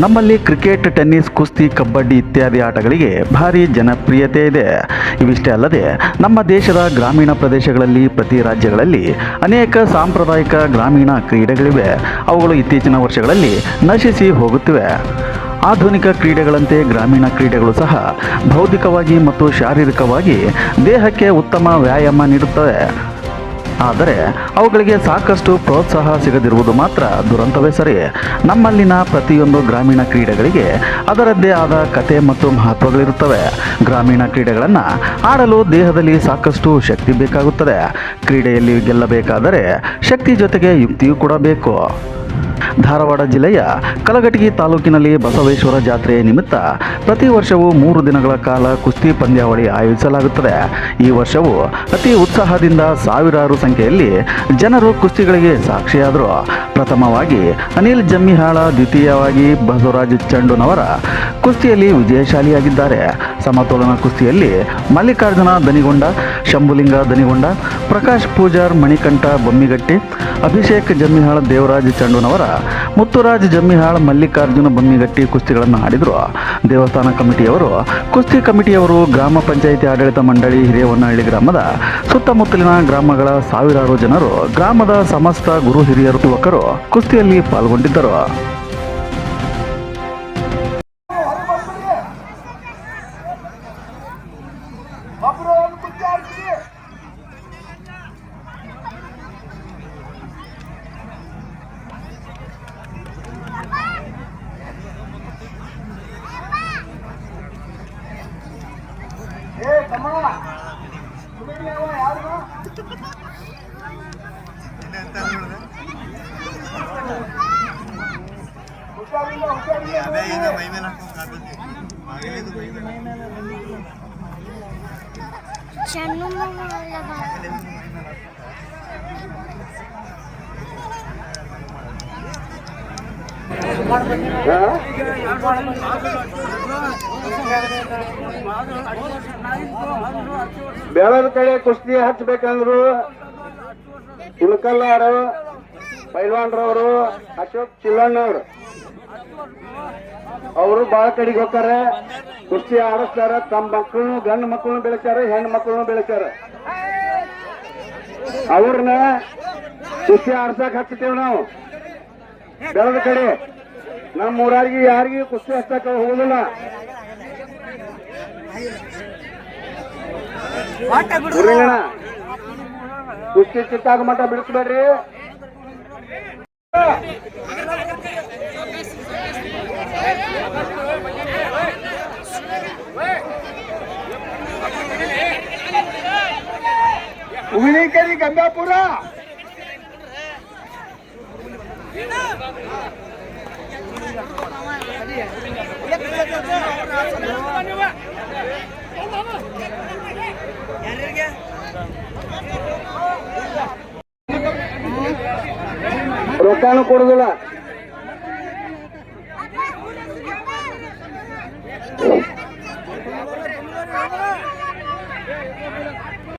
ನಮ್ಮಲ್ಲಿ cricket, tennis, ಕುಸ್ತಿ, ಕಬಡ್ಡಿ ಇತ್ಯಾದಿ ಆಟಗಳಿಗೆ ಭಾರಿ ಜನಪ್ರಿಯತೆ ಇದೆ. ಇವಿಷ್ಟೇ ಅಲ್ಲದೆ, ನಮ್ಮ ದೇಶದ ಗ್ರಾಮೀಣ ಪ್ರದೇಶಗಳಲ್ಲಿ, ಪ್ರತಿ ರಾಜ್ಯಗಳಲ್ಲಿ ಅನೇಕ ಸಾಂಪ್ರದಾಯಿಕ ಗ್ರಾಮೀಣ ಕ್ರೀಡೆಗಳಿವೆ. ಅವುಗಳು ಇತ್ತೀಚಿನ ವರ್ಷಗಳಲ್ಲಿ ನಶಿಸಿ ಹೋಗುತ್ತಿವೆ. ಆಧುನಿಕ ಕ್ರೀಡೆಗಳಂತೆ ಗ್ರಾಮೀಣ ಕ್ರೀಡೆಗಳು ಸಹ ಬೌದ್ಧಿಕವಾಗಿ ಮತ್ತು ಶಾರೀರಿಕವಾಗಿ ದೇಹಕ್ಕೆ ಉತ್ತಮ ವ್ಯಾಯಾಮ ನೀಡುತ್ತವೆ. ಆದರೆ ಅವುಗಳಿಗೆ ಸಾಕಷ್ಟು ಪ್ರೋತ್ಸಾಹ ಸಿಗದಿರುವುದು ಮಾತ್ರ ದುರಂತವೇ ಸರಿ. ನಮ್ಮಲ್ಲಿನ ಪ್ರತಿಯೊಂದು ಗ್ರಾಮೀಣ ಕ್ರೀಡೆಗಳಿಗೆ ಅದರದ್ದೇ ಆದ ಕತೆ ಮತ್ತು ಮಹತ್ವಗಳಿರುತ್ತವೆ. ಗ್ರಾಮೀಣ ಕ್ರೀಡೆಗಳನ್ನು ಆಡಲು ದೇಹದಲ್ಲಿ ಸಾಕಷ್ಟು ಶಕ್ತಿ ಬೇಕಾಗುತ್ತದೆ. ಕ್ರೀಡೆಯಲ್ಲಿ ಗೆಲ್ಲಬೇಕಾದರೆ ಶಕ್ತಿ ಜೊತೆಗೆ ಯುಕ್ತಿಯೂ ಕೂಡ ಬೇಕು. ಧಾರವಾಡ ಜಿಲ್ಲೆಯ ಕಲಘಟಗಿ ತಾಲೂಕಿನಲ್ಲಿ ಬಸವೇಶ್ವರ ಜಾತ್ರೆಯ ನಿಮಿತ್ತ ಪ್ರತಿ ವರ್ಷವೂ ಮೂರು ದಿನಗಳ ಕಾಲ ಕುಸ್ತಿ ಪಂದ್ಯಾವಳಿ ಆಯೋಜಿಸಲಾಗುತ್ತದೆ. ಈ ವರ್ಷವೂ ಅತಿ ಉತ್ಸಾಹದಿಂದ ಸಾವಿರಾರು ಸಂಖ್ಯೆಯಲ್ಲಿ ಜನರು ಕುಸ್ತಿಗಳಿಗೆ ಸಾಕ್ಷಿಯಾದರು. ಪ್ರಥಮವಾಗಿ ಅನಿಲ್ ಜಮ್ಮಿಹಾಳ, ದ್ವಿತೀಯವಾಗಿ ಬಸವರಾಜ್ ಚಂಡುನವರ ಕುಸ್ತಿಯಲ್ಲಿ ವಿಜಯಶಾಲಿಯಾಗಿದ್ದಾರೆ. ಸಮತೋಲನ ಕುಸ್ತಿಯಲ್ಲಿ ಮಲ್ಲಿಕಾರ್ಜುನ ದನಿಗೊಂಡ ಶಂಭುಲಿಂಗ ದನಿಗೊಂಡ ಪ್ರಕಾಶ್ ಪೂಜಾರ್, ಮಣಿಕಂಠ ಬೊಮ್ಮಿಗಟ್ಟಿ, ಅಭಿಷೇಕ್ ಜಮ್ಮಿಹಾಳ, ದೇವರಾಜ್ ಚಂಡುನವರ ಮುತ್ತುರಾಜ್ ಜಮ್ಮಿಹಾಳ್, ಮಲ್ಲಿಕಾರ್ಜುನ ಬಮ್ಮಿಗಟ್ಟಿ ಕುಸ್ತಿಗಳನ್ನು ಆಡಿದರು. ದೇವಸ್ಥಾನ ಕಮಿಟಿಯವರು, ಕುಸ್ತಿ ಕಮಿಟಿಯವರು ಗ್ರಾಮ ಪಂಚಾಯಿತಿ ಆಡಳಿತ ಮಂಡಳಿ ಹಿರಿಯವನಹಳ್ಳಿ ಗ್ರಾಮದ ಸುತ್ತಮುತ್ತಲಿನ ಗ್ರಾಮಗಳ ಸಾವಿರಾರು ಜನರು, ಗ್ರಾಮದ ಸಮಸ್ತ ಗುರು ಹಿರಿಯರು, ಯುವಕರು ಕುಸ್ತಿಯಲ್ಲಿ ಪಾಲ್ಗೊಂಡಿದ್ದರು. ಏ ತಮ್ಮ ಸುಮ್ಮನೆ ಅವ ಯಾರು ಹುಷಾರಿಲ್ಲ ಹುಷಾರಿಲ್ಲ ಚೆನ್ನು ಬೆಳದ ಕಡೆ ಕುಸ್ತಿ ಹಚ್ಚಬೇಕಂದ್ರು ಉಳ್ಕಲ್ಲಾರು ಪೈಲ್ವಾನ್ರವರು, ಅಶೋಕ್ ಚಿಲ್ಲಣ್ಣವ್ರು. ಅವರು ಬಾಳ ಕಡೆಗೆ ಹೋಗ್ತಾರೆ. ಕುಸ್ತಿ ಆಡಿಸ್ತಾರ. ತಮ್ಮ ಮಕ್ಕಳನ್ನು, ಗಂಡು ಮಕ್ಕಳನ್ನು ಬೆಳೆಸ್ಯಾರ, ಹೆಣ್ಣು ಮಕ್ಕಳನ್ನು ಬೆಳೆಸ್ಯಾರ. ಅವ್ರನ್ನ ಕುಸ್ತಿ ಆಡ್ಸಕ್ ಹಚ್ತೇವ್ ನಾವು. ಬೆಳದ ಕಡೆ. ನಮ್ಮ ಊರಾರಿಗೆ ಯಾರಿಗೂ ಕುಸ್ತಿ ಹಚ್ಚಕ ಹೋಗುದಿಲ್ಲ. ಕುಸ್ತಿ ಚಿತ್ತಾಗ ಮಠ ಬಿಡಿಸ್ಬೇಡ್ರಿ. ಹುಲಿಕರಿ ಗಂಗಾಪುರ. ರೊಕ್ಕಾನು ಕೊಡುದಿಲ್ಲ.